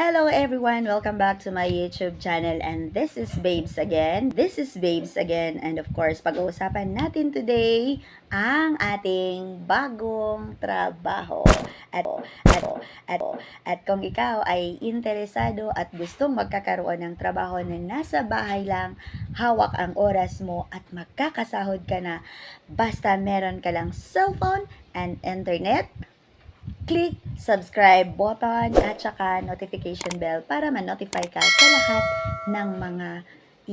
Hello everyone! Welcome back to my YouTube channel and this is Babes again. This is Babes again and of course pag-uusapan natin today ang ating bagong trabaho. At, at, at, at kung ikaw ay interesado at gustong magkakaroon ng trabaho na nasa bahay lang, hawak ang oras mo at magkakasahod ka na basta meron ka lang cellphone and internet, click subscribe button at saka notification bell para ma-notify ka sa lahat ng mga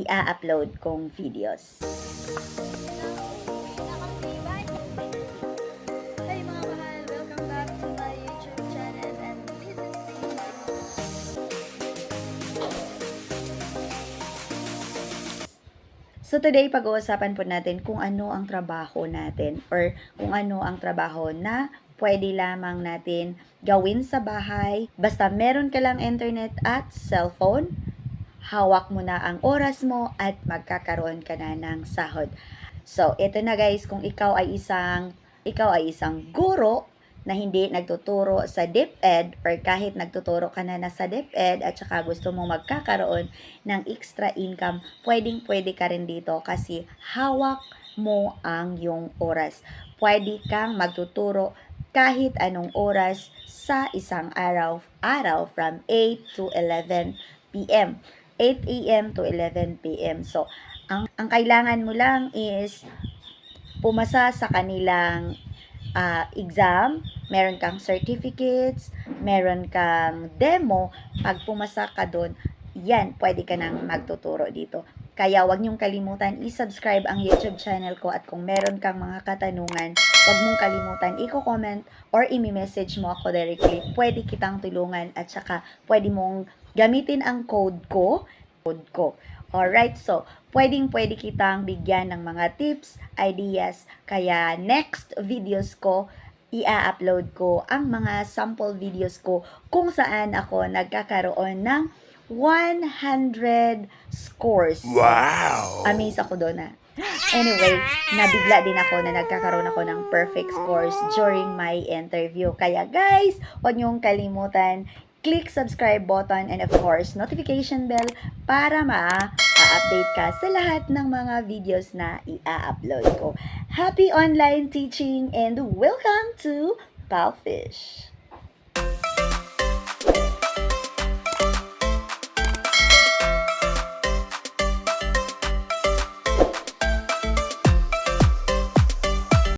i-upload kong videos. So today pag-uusapan po natin kung ano ang trabaho natin or kung ano ang trabaho na pwede lamang natin gawin sa bahay. Basta meron ka lang internet at cellphone, hawak mo na ang oras mo at magkakaroon ka na ng sahod. So, ito na guys, kung ikaw ay isang ikaw ay isang guro na hindi nagtuturo sa DepEd or kahit nagtuturo ka na nasa DepEd at saka gusto mong magkakaroon ng extra income, pwedeng pwede ka rin dito kasi hawak mo ang yung oras. Pwede kang magtuturo kahit anong oras sa isang araw, araw from 8 to 11 p.m. 8 a.m. to 11 p.m. So, ang, ang kailangan mo lang is pumasa sa kanilang ah, exam, meron kang certificates, meron kang demo, pag pumasa ka doon, yan, pwede ka nang magtuturo dito. Kaya wag niyong kalimutan i-subscribe ang YouTube channel ko at kung meron kang mga katanungan, wag mong kalimutan i-comment or i-message mo ako directly. Pwede kitang tulungan at saka pwede mong gamitin ang code ko, code ko. Alright, so pwedeng pwede kitang bigyan ng mga tips, ideas, kaya next videos ko, ia-upload ko ang mga sample videos ko kung saan ako nagkakaroon ng 100 scores. Wow! Amaze ako doon na. Anyway, nabigla din ako na nagkakaroon ako ng perfect scores during my interview. Kaya guys, huwag niyong kalimutan, click subscribe button and of course, notification bell para ma-update ka sa lahat ng mga videos na i-upload ko. Happy online teaching and welcome to Palfish!